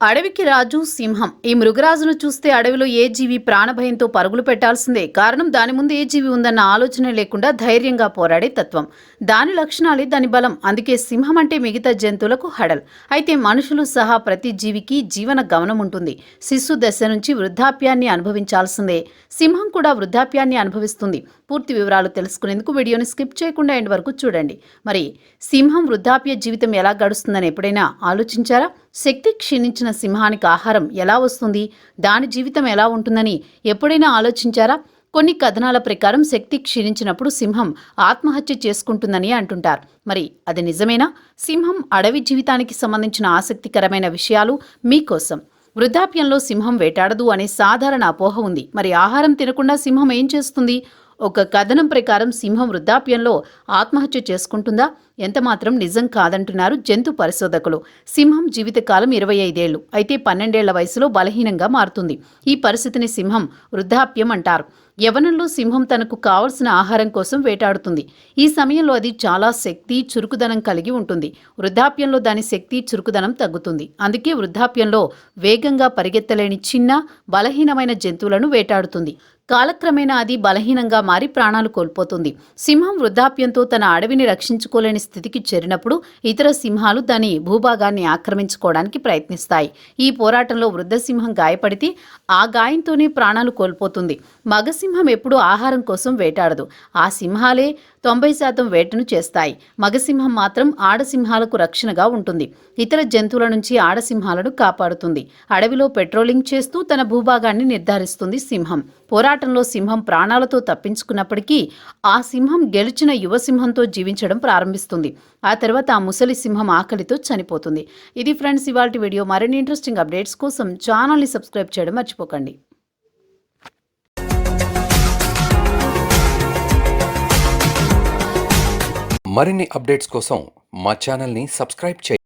అడవికి రాజు సింహం. ఈ మృగరాజును చూస్తే అడవిలో ఏ జీవి ప్రాణభయంతో పరుగులు పెట్టాల్సిందే. కారణం దాని ముందు ఏ జీవి ఉందన్న ఆలోచన లేకుండా ధైర్యంగా పోరాడే తత్వం. దాని లక్షణాలే దాని బలం. అందుకే సింహం అంటే మిగతా జంతువులకు హడల్. అయితే మనుషులు సహా ప్రతి జీవికి జీవన గమనం ఉంటుంది. శిశు దశ నుంచి వృద్ధాప్యాన్ని అనుభవించాల్సిందే. సింహం కూడా వృద్ధాప్యాన్ని అనుభవిస్తుంది. పూర్తి వివరాలు తెలుసుకునేందుకు వీడియోని స్కిప్ చేయకుండా ఎండ్ వరకు చూడండి. మరి సింహం వృద్ధాప్య జీవితం ఎలా గడుస్తుందని ఎప్పుడైనా ఆలోచించారా? శక్తి క్షీణించిన సింహానికి ఆహారం ఎలా వస్తుంది? దాని జీవితం ఎలా ఉంటుందని ఎప్పుడైనా ఆలోచించారా? కొన్ని కథనాల ప్రకారం శక్తి క్షీణించినప్పుడు సింహం ఆత్మహత్య చేసుకుంటుందని అంటుంటారు. మరి అది నిజమేనా? సింహం అడవి జీవితానికి సంబంధించిన ఆసక్తికరమైన విషయాలు మీకోసం. వృద్ధాప్యంలో సింహం వేటాడదు అనే సాధారణ అపోహ ఉంది. మరి ఆహారం తినకుండా సింహం ఏం చేస్తుంది? ఒక కథనం ప్రకారం సింహం వృద్ధాప్యంలో ఆత్మహత్య చేసుకుంటుందా? ఎంతమాత్రం నిజం కాదంటున్నారు జంతు పరిశోధకులు. సింహం జీవితకాలం ఇరవై ఐదేళ్ళు అయితే పన్నెండేళ్ళ వయసులో బలహీనంగా మారుతుంది. ఈ పరిస్థితిని సింహం వృద్ధాప్యం అంటారు. యవనంలో సింహం తనకు కావలసిన ఆహారం కోసం వేటాడుతుంది. ఈ సమయంలో అది చాలా శక్తి చురుకుదనం కలిగి ఉంటుంది. వృద్ధాప్యంలో దాని శక్తి చురుకుదనం తగ్గుతుంది. అందుకే వృద్ధాప్యంలో వేగంగా పరిగెత్తలేని చిన్న బలహీనమైన జంతువులను వేటాడుతుంది. కాలక్రమేణా అది బలహీనంగా మారి ప్రాణాలు కోల్పోతుంది. సింహం వృద్ధాప్యంతో తన అడవిని రక్షించుకోలేని స్థితికి చేరినప్పుడు ఇతర సింహాలు దాని భూభాగాన్ని ఆక్రమించుకోవడానికి ప్రయత్నిస్తాయి. ఈ పోరాటంలో వృద్ధసింహం గాయపడితే ఆ గాయంతోనే ప్రాణాలు కోల్పోతుంది. మగసింహం ఎప్పుడూ ఆహారం కోసం వేటాడదు. ఆ సింహాలే తొంభై శాతం వేటను చేస్తాయి. మగసింహం మాత్రం ఆడసింహాలకు రక్షణగా ఉంటుంది. ఇతర జంతువుల నుంచి ఆడసింహాలను కాపాడుతుంది. అడవిలో పెట్రోలింగ్ చేస్తూ తన భూభాగాన్ని నిర్ధారిస్తుంది సింహం. పోరాటంలో సింహం ప్రాణాలతో తప్పించుకున్నప్పటికీ ఆ సింహం గెలిచిన యువ సింహంతో జీవించడం ప్రారంభిస్తుంది. ఆ తర్వాత ఆ ముసలి సింహం ఆకలితో చనిపోతుంది. ఇది ఫ్రెండ్స్ ఇవాళ వీడియో. మరిన్ని ఇంట్రెస్టింగ్ అప్డేట్స్ కోసం ఛానల్ని సబ్స్క్రైబ్ చేయడం మర్చిపోకండి. మరిన్ని అప్డేట్స్ కోసం మా ఛానల్ని సబ్స్క్రైబ్ చేయండి